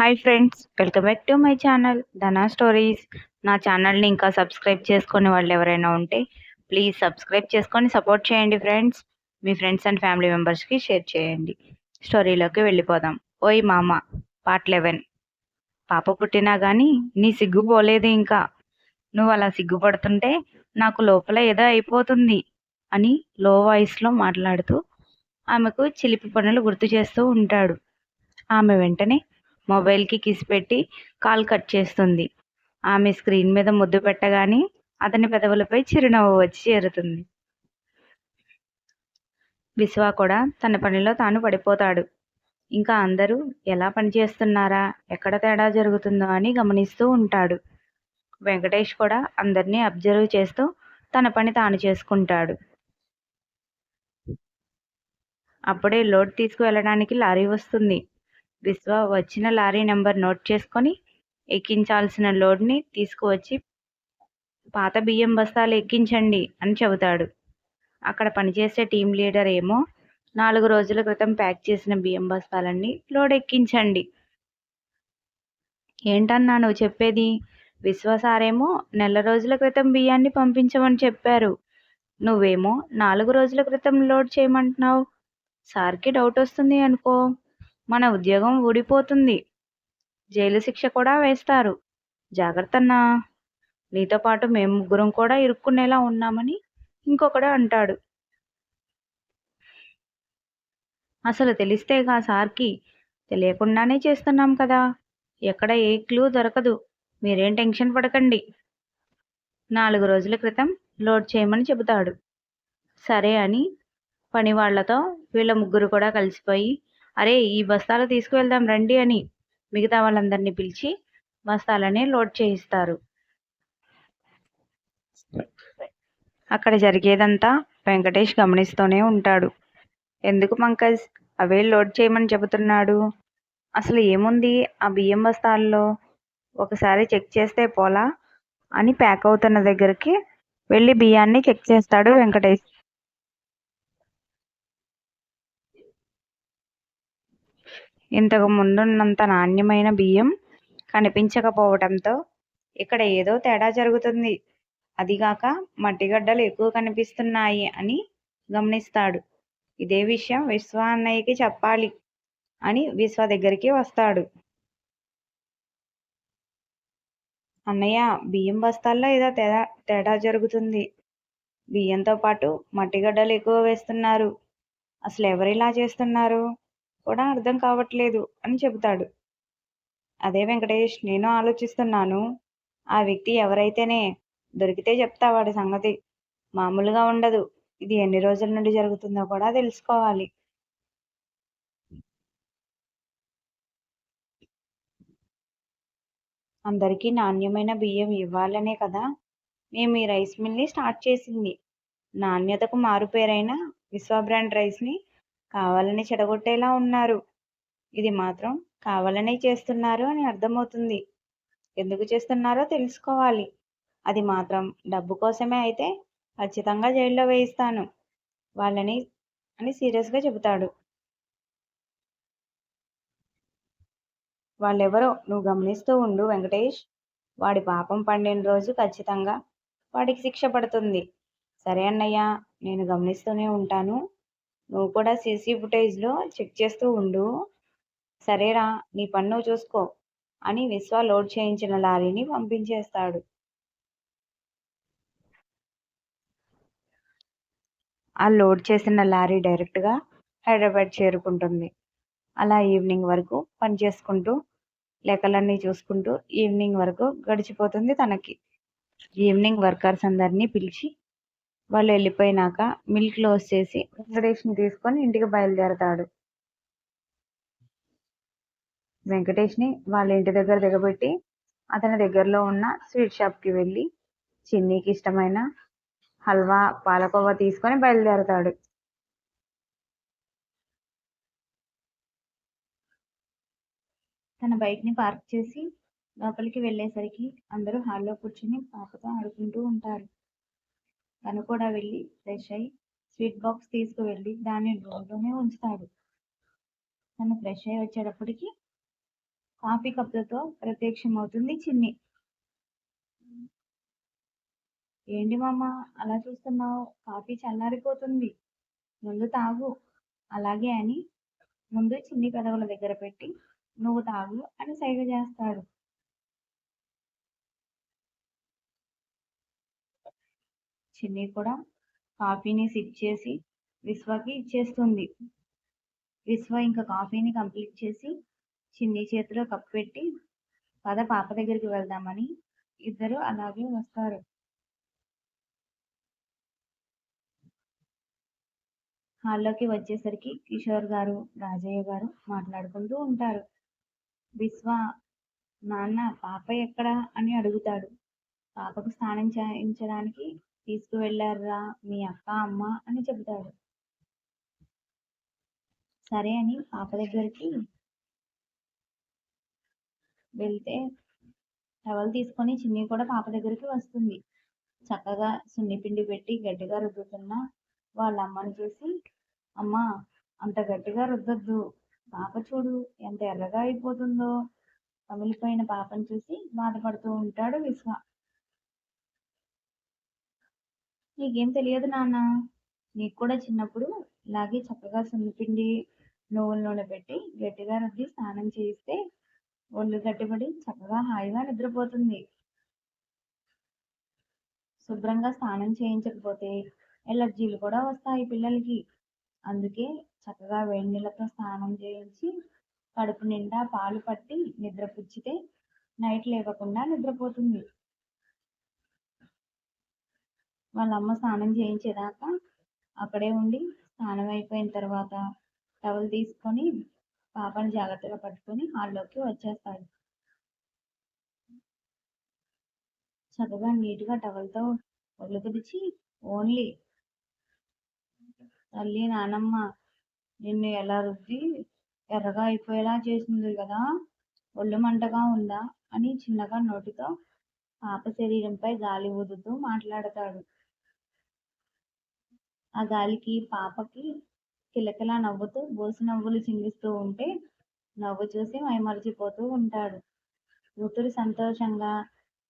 Hi friends welcome back to my channel Dhana stories. నా ఛానల్ని ఇంకా సబ్స్క్రైబ్ చేసుకునే వాళ్ళు ఎవరైనా ఉంటే ప్లీజ్ సబ్స్క్రైబ్ చేసుకొని సపోర్ట్ చేయండి ఫ్రెండ్స్. మీ ఫ్రెండ్స్ అండ్ ఫ్యామిలీ మెంబర్స్కి షేర్ చేయండి. స్టోరీలోకి వెళ్ళిపోదాం. ఓయ్ మామ పార్ట్ లెవెన్. పాప పుట్టినా కానీ నీ సిగ్గు పోలేదు ఇంకా. నువ్వు అలా సిగ్గుపడుతుంటే నాకు లోపల ఏదో అయిపోతుంది అని లో వాయిస్లో మాట్లాడుతూ ఆమెకు చిలిపి పనులు గుర్తు చేస్తూ ఉంటాడు. ఆమె వెంటనే మొబైల్కి కిస్ పెట్టి కాల్ కట్ చేస్తుంది. ఆమె స్క్రీన్ మీద ముద్దు పెట్టగానే అతని పెదవులపై చిరునవ్వు వచ్చి చేరుతుంది. విశ్వ కూడా తన పనిలో తాను పడిపోతాడు. ఇంకా అందరూ ఎలా పనిచేస్తున్నారా ఎక్కడ తేడా జరుగుతుందో? అని గమనిస్తూ ఉంటాడు. వెంకటేష్ కూడా అందరినీ అబ్జర్వ్ చేస్తూ తన పని తాను చేసుకుంటాడు. అప్పుడే లోడ్ తీసుకువెళ్ళడానికి లారీ వస్తుంది. విశ్వ వచ్చిన లారీ నెంబర్ నోట్ చేసుకొని ఎక్కించాల్సిన లోడ్ని తీసుకువచ్చి పాత బియ్యం బస్తాలు ఎక్కించండి అని చెబుతాడు. అక్కడ పనిచేసే టీం లీడర్ ఏమో నాలుగు రోజుల క్రితం ప్యాక్ చేసిన బియ్యం బస్తాలన్నీ లోడ్ ఎక్కించండి. ఏంటన్నా నువ్వు చెప్పేది? విశ్వసారేమో నెల రోజుల క్రితం బియ్యాన్ని పంపించమని చెప్పారు. నువ్వేమో నాలుగు రోజుల క్రితం లోడ్ చేయమంటున్నావు. సార్కి డౌట్ వస్తుంది అనుకో. మన ఉద్యోగం ఊడిపోతుంది. జైలు శిక్ష కూడా వేస్తారు. జాగ్రత్తన్నా. నీతో పాటు మేము ముగ్గురం కూడా ఇరుక్కునేలా ఉన్నామని ఇంకొకడు అంటాడు. అసలు తెలిస్తేగా సార్కి? తెలియకుండానే చేస్తున్నాం కదా. ఎక్కడ ఏ క్లూ దొరకదు. మీరేం టెన్షన్ పడకండి. నాలుగు రోజుల క్రితం లోడ్ చేయమని చెబుతాడు. సరే అని పని వాళ్ళతో వీళ్ళ ముగ్గురు కూడా కలిసిపోయి అరే ఈ బస్తాలు తీసుకువెళ్దాం రండి అని మిగతా వాళ్ళందరినీ పిలిచి బస్తాలని లోడ్ చేయిస్తారు. అక్కడ జరిగేదంతా వెంకటేష్ గమనిస్తూనే ఉంటాడు. ఎందుకు పంకజ్? అవే లోడ్ చేయమని చెబుతున్నాడు. అసలు ఏముంది ఆ బియ్యం బస్తాల్లో? ఒకసారి చెక్ చేస్తే పోలా? అని ప్యాక్ అవుతున్న దగ్గరికి వెళ్ళి బియ్యాన్ని చెక్ చేస్తాడు వెంకటేష్. ఇంతకు ముందున్నంత నాణ్యమైన బియ్యం కనిపించకపోవడంతో ఇక్కడ ఏదో తేడా జరుగుతుంది. అదిగాక మట్టిగడ్డలు ఎక్కువ కనిపిస్తున్నాయి అని గమనిస్తాడు. ఇదే విషయం విశ్వ అన్నయ్యకి చెప్పాలి అని విశ్వ దగ్గరికి వస్తాడు. అన్నయ్య బియ్యం బస్తాల్లో ఏదో తేడా తేడా జరుగుతుంది. బియ్యంతో పాటు మట్టిగడ్డలు ఎక్కువ వేస్తున్నారు. అసలు ఎవరిలా చేస్తున్నారు? కూడా అర్థం కావట్లేదు అని చెబుతాడు. అదే వెంకటేష్ నేను ఆలోచిస్తున్నాను. ఆ వ్యక్తి ఎవరైతేనే దొరికితే చెప్తా వాడి సంగతి. మామూలుగా ఉండదు. ఇది ఎన్ని రోజుల నుండి జరుగుతుందో కూడా తెలుసుకోవాలి. అందరికీ నాణ్యమైన బియ్యం ఇవ్వాలనే కదా? మేము ఈ రైస్ మిల్ని స్టార్ట్ చేసింది. నాణ్యతకు మారుపేరైన విశ్వ బ్రాండ్ రైస్ని కావాలని చెడగొట్టేలా ఉన్నారు. ఇది మాత్రం కావాలనే చేస్తున్నారు అని అర్థమవుతుంది. ఎందుకు చేస్తున్నారో తెలుసుకోవాలి. అది మాత్రం డబ్బు కోసమే అయితే ఖచ్చితంగా జైల్లో వేయిస్తాను. వాళ్ళని అని సీరియస్గా చెబుతాడు. వాళ్ళెవరో నువ్వు గమనిస్తూ ఉండు వెంకటేష్. వాడి పాపం పండిన రోజు ఖచ్చితంగా వాడికి శిక్ష పడుతుంది. సరే అన్నయ్య నేను గమనిస్తూనే ఉంటాను. నువ్వు కూడా సీసీ ఫుటేజ్లో చెక్ చేస్తూ ఉండు. సరేరా నీ పన్ను చూసుకో అని విశ్వ లోడ్ చేయించిన లారీని పంపించేస్తాడు. ఆ లోడ్ చేసిన లారీ డైరెక్ట్గా హైదరాబాద్ చేరుకుంటుంది. అలా ఈవినింగ్ వరకు పని చేసుకుంటూ లెక్కలన్నీ చూసుకుంటూ ఈవినింగ్ వరకు గడిచిపోతుంది తనకి. ఈవినింగ్ వర్కర్స్ అందరినీ పిలిచి వాళ్ళు వెళ్ళిపోయినాక మిల్ క్లోజ్ చేసి వెంకటేష్ని తీసుకొని ఇంటికి బయలుదేరతాడు. వెంకటేష్ని వాళ్ళ ఇంటి దగ్గర దిగబెట్టి అతని దగ్గరలో ఉన్న స్వీట్ షాప్కి వెళ్ళి చిన్నీకి ఇష్టమైన హల్వా పాలకోవా తీసుకొని బయలుదేరతాడు. తన బైక్ని పార్క్ చేసి లోపలికి వెళ్ళేసరికి అందరూ హాల్లో కూర్చుని పాపతో ఆడుకుంటూ ఉంటారు. తను కూడా వెళ్ళి ఫ్రెష్ అయ్యి స్వీట్ బాక్స్ తీసుకువెళ్ళి దాన్ని రోడ్లోనే ఉంచుతాడు. తను ఫ్రెష్ అయ్యి వచ్చేటప్పటికి కాఫీ కప్పులతో ప్రత్యక్షమవుతుంది చిన్ని. ఏంటి మామ అలా చూస్తున్నావు? కాఫీ చల్లారిపోతుంది. ముందు తాగు. అలాగే అని ముందు చిన్ని పెదవుల దగ్గర పెట్టి నువ్వు తాగు అని సైగ చేస్తాడు. చిన్ని కూడా కాఫీని సిప్ చేసి విశ్వకి ఇచ్చేస్తుంది. విశ్వ ఇంకా కాఫీని కంప్లీట్ చేసి చిన్ని చేతిలో కప్పు పెట్టి పద పాప దగ్గరికి వెళ్దామని ఇద్దరు అలాగే వస్తారు. హాల్లోకి వచ్చేసరికి కిషోర్ గారు రాజయ్య గారు మాట్లాడుకుంటూ ఉంటారు. విశ్వ నాన్న పాప ఎక్కడ? అని అడుగుతాడు. పాపకు స్నానం చేయించడానికి తీసుకువెళ్ళారా? మీ అక్క అమ్మ అని చెబుతాడు. సరే అని పాప దగ్గరికి వెళ్తే టవల్ తీసుకొని చిన్ని కూడా పాప దగ్గరికి వస్తుంది. చక్కగా సున్నిపిండి పెట్టి గట్టిగా రుద్దుతున్న వాళ్ళ అమ్మని చూసి అమ్మ అంత గట్టిగా రుద్దొద్దు. పాప చూడు ఎంత ఎర్రగా అయిపోతుందో. కమిలిపోయిన పాపను చూసి బాధపడుతూ ఉంటాడు విశ్వ. నీకేం తెలియదు నాన్న. నీకు కూడా చిన్నప్పుడు ఇలాగే చక్కగా సున్నిపిండి నువ్వుల నూనె పెట్టి గట్టిగా రుద్ది స్నానం చేయిస్తే ఒళ్ళు గట్టిపడి చక్కగా హాయిగా నిద్రపోతుంది. శుభ్రంగా స్నానం చేయించకపోతే ఎలర్జీలు కూడా వస్తాయి పిల్లలకి. అందుకే చక్కగా వేడి నీళ్ళతో స్నానం చేయించి కడుపు నిండా పాలు పట్టి నిద్ర పుచ్చితే నైట్ లేవకుండా నిద్రపోతుంది. వాళ్ళ అమ్మ స్నానం చేయించేదాకా అక్కడే ఉండి స్నానం అయిపోయిన తర్వాత టవల్ తీసుకొని పాపని జాగ్రత్తగా పట్టుకొని హాల్లోకి వచ్చేస్తాడు. చక్కగా నీట్గా టవల్తో ఒళ్ళు తుడిచి ఓన్లీ తల్లి నానమ్మ నిన్ను ఎలా రుద్ది ఎర్రగా అయిపోయేలా చేసింది కదా ఒళ్ళు మంటగా ఉందా? అని చిన్నగా నోటితో పాప శరీరంపై గాలి ఊదుతూ మాట్లాడతాడు. ఆ గాలికి పాపకి కిలకిలా నవ్వుతూ బోసి నవ్వులు చిందిస్తూ ఉంటే నవ్వు చూసి మైమరిచిపోతూ ఉంటాడు. కూతురు సంతోషంగా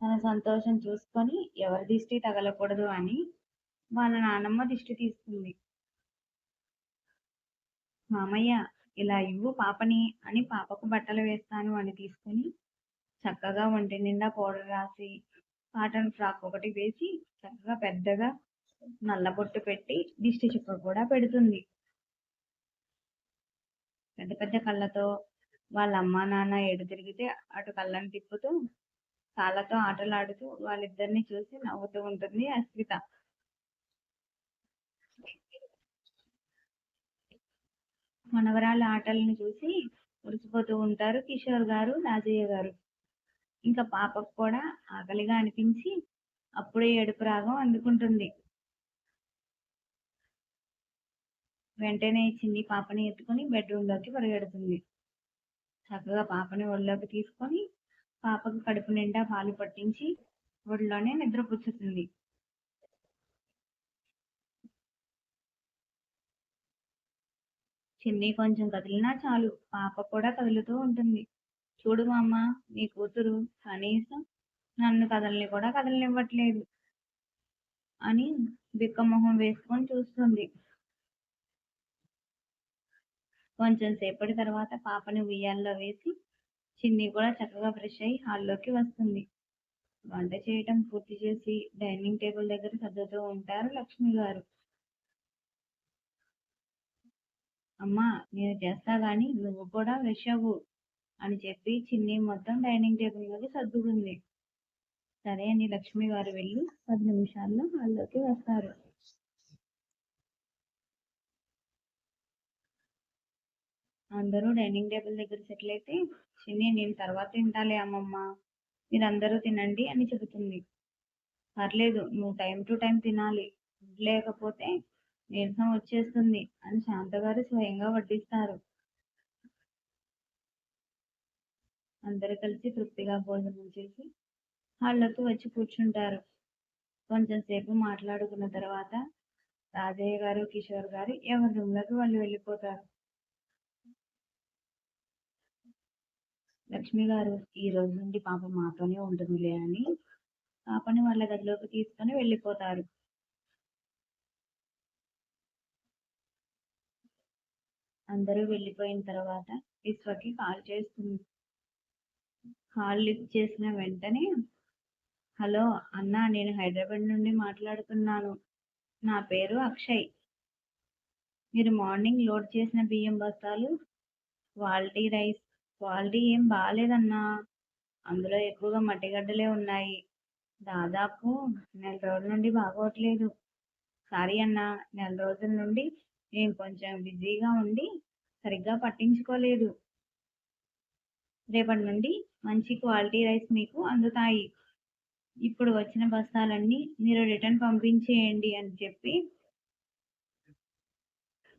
తన సంతోషం చూసుకొని ఎవరి దిష్టి తగలకూడదు అని వాళ్ళ నానమ్మ దిష్టి తీస్తుంది. మామయ్య ఇలా ఇవ్వు పాపని అని పాపకు బట్టలు వేస్తాను అని తీసుకుని చక్కగా ఒంటి నిండా పౌడర్ రాసి కాటన్ ఫ్రాక్ ఒకటి వేసి చక్కగా పెద్దగా నల్ల బొట్టు పెట్టి దిష్టి చుక్క కూడా పెడుతుంది. పెద్ద పెద్ద కళ్ళతో వాళ్ళ అమ్మా నాన్న ఎడు తిరిగితే అటు కళ్ళని తిప్పుతూ కాళ్ళతో ఆటలాడుతూ వాళ్ళిద్దరిని చూసి నవ్వుతూ ఉంటుంది అస్మిత. మనవరాళ్ళ ఆటలను చూసి మురిసిపోతూ ఉంటారు కిషోర్ గారు రాజయ్య గారు. ఇంకా పాపకు కూడా ఆకలిగా అనిపించి అప్పుడే ఏడుపు రాగం అందుకుంటుంది. వెంటనే చిన్ని పాపని ఎత్తుకొని బెడ్రూమ్లోకి పరిగెడుతుంది. చక్కగా పాపని ఒళ్ళోకి తీసుకొని పాపకు కడుపు నిండా పాలు పట్టించి ఒడిలోనే నిద్రపుచ్చుతుంది చిన్ని కొంచెం కదిలినా చాలు పాప కూడా కదులుతూ ఉంటుంది. చూడు అమ్మ నీ కూతురు కనీసం నన్ను కదలని కూడా కదలనివ్వట్లేదు అని బిక్కమొహం వేసుకొని చూస్తుంది. కొంచెం సేపటి తర్వాత పాపని ఉయ్యాల్లో వేసి చిన్ని కూడా చక్కగా ఫ్రెష్ అయ్యి హాల్లోకి వస్తుంది. వంట చేయటం పూర్తి చేసి డైనింగ్ టేబుల్ దగ్గర సర్దుతూ ఉంటారు లక్ష్మి గారు. అమ్మా నేను చేస్తా గాని నువ్వు కూడా ఫ్రెష్ అవ్వు అని చెప్పి చిన్ని మొత్తం డైనింగ్ టేబుల్లోకి సర్దుకుంది సరే అని లక్ష్మి గారు వెళ్ళి పది నిమిషాల్లో హాల్లోకి వస్తారు. అందరూ డైనింగ్ టేబుల్ దగ్గర సెటిల్ అయితే చిన్ని నేను తర్వాత తింటాలే అమ్మమ్మ. మీరందరూ తినండి అని చెబుతుంది. పర్లేదు నువ్వు టైం టు టైం తినాలి. లేకపోతే నీరసం వచ్చేస్తుంది అని శాంత గారు స్వయంగా వడ్డిస్తారు. అందరూ కలిసి తృప్తిగా భోజనం చేసి హాల్లోకి వచ్చి కూర్చుంటారు. కొంచెం సేపు మాట్లాడుకున్న తర్వాత రాజయ్య గారు కిషోర్ గారు ఎవరి రూమ్లోకి వాళ్ళు వెళ్ళిపోతారు. లక్ష్మి గారు ఈ రోజు నుండి పాప మాతోనే ఉంటుందిలే అని పాపని వాళ్ళ గదిలోకి తీసుకొని వెళ్ళిపోతారు. అందరూ వెళ్ళిపోయిన తర్వాత విశ్వకి కాల్ చేస్తుంది కాల్ లిఫ్ట్ చేసిన వెంటనే హలో అన్నా నేను హైదరాబాద్ నుండి మాట్లాడుతున్నాను. నా పేరు అక్షయ్. మీరు మార్నింగ్ లోడ్ చేసిన బియ్యం బస్తాలు క్వాలిటీ రైస్ క్వాలిటీ ఏం బాగాలేదన్నా అందులో ఎక్కువగా మట్టిగడ్డలే ఉన్నాయి. దాదాపు నెల రోజుల నుండి బాగోట్లేదు. సారీ అన్న నెల రోజుల నుండి నేను కొంచెం బిజీగా ఉండి సరిగ్గా పట్టించుకోలేదు. రేపటి నుండి మంచి క్వాలిటీ రైస్ మీకు అందుతాయి. ఇప్పుడు వచ్చిన బస్తాలన్నీ మీరు రిటర్న్ పంపించేయండి అని చెప్పి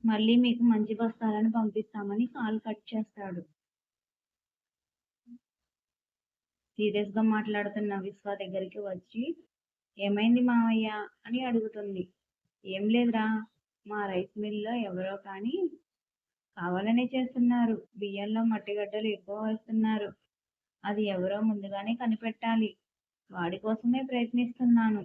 మళ్ళీ మీకు మంచి బస్తాలను పంపిస్తామని కాల్ కట్ చేస్తాడు. సీరియస్గా మాట్లాడుతున్న విశ్వ దగ్గరికి వచ్చి ఏమైంది మావయ్య? అని అడుగుతుంది. ఏం లేదురా మా రైస్ మిల్లో ఎవరో కానీ కావాలనే చేస్తున్నారు. బియ్యంలో మట్టిగడ్డలు ఎక్కువ వేస్తున్నారు. అది ఎవరో ముందుగానే కనిపెట్టాలి. వాడి కోసమే ప్రయత్నిస్తున్నాను.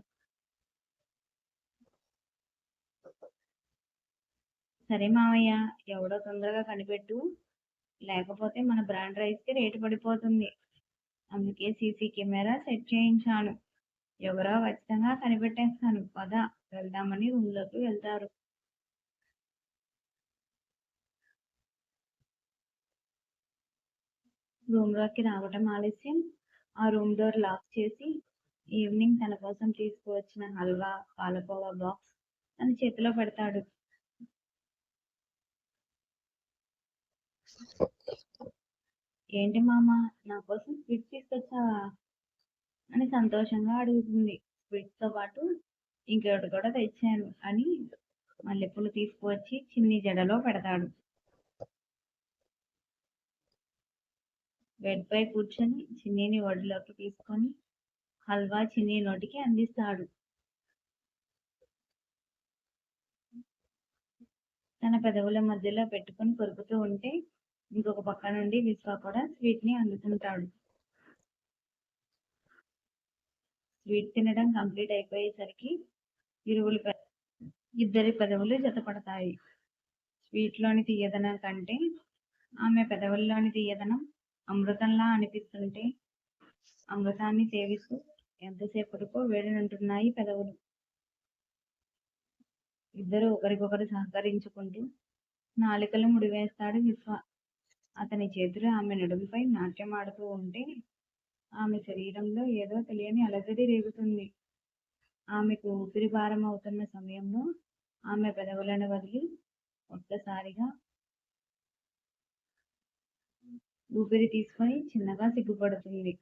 సరే మావయ్య ఎవడో తొందరగా కనిపెట్టు. లేకపోతే మన బ్రాండ్ రైస్కి రేటు పడిపోతుంది. అందుకే సీసీ కెమెరా సెట్ చేయించాను. ఎవరో ఖచ్చితంగా కనిపెట్టేస్తాను. పద వెళ్దామని రూమ్లోకి వెళ్తారు. రూమ్లోకి రావటం ఆలస్యం. ఆ రూమ్ డోర్ లాక్ చేసి ఈవినింగ్ తన కోసం తీసుకువచ్చిన హల్వా పాలకోవా బాక్స్ తన చేతిలో పెడతాడు. ఏంటి మామ నా కోసం స్వీట్స్ తీసుకొచ్చావా? అని సంతోషంగా అడుగుతుంది. స్వీట్స్తో పాటు ఇంకొకటి కూడా తెచ్చాను అని మల్లెపూలు తీసుకువచ్చి చిన్ని జడలో పెడతాడు. బెడ్ పై కూర్చొని చిన్నిని ఒడిలోకి తీసుకొని హల్వా చిన్ని నోటికి అందిస్తాడు. తన పెదవుల మధ్యలో పెట్టుకొని కొరుకుతూ ఉంటే ఇంకొక పక్క నుండి విశ్వ కూడా స్వీట్ని అందుతుంటాడు. స్వీట్ తినడం కంప్లీట్ అయిపోయేసరికి ఇరువులు పె- ఇద్దరి పెదవులు జతపడతాయి. స్వీట్లోని తీయదనం కంటే ఆమె పెదవుల్లోని తీయదనం అమృతంలా అనిపిస్తుంటే అమృతాన్ని సేవిస్తూ ఎంతసేపటికో వేడినంటున్నాయి పెదవులు. ఇద్దరు ఒకరికొకరు సహకరించుకుంటూ నాలికలు ముడివేస్తాడు విశ్వ. అతని చేతులు ఆమె నడుముపై నాట్యం ఆడుతూ ఉంటే ఆమె శరీరంలో ఏదో తెలియని అలజడి రేగుతుంది. ఆమెకు ఊపిరి భారం అవుతున్న సమయంలో ఆమె పెదవులను వదిలి ఒక్కసారిగా ఊపిరి తీసుకొని చిన్నగా సిగ్గుపడుతుంది.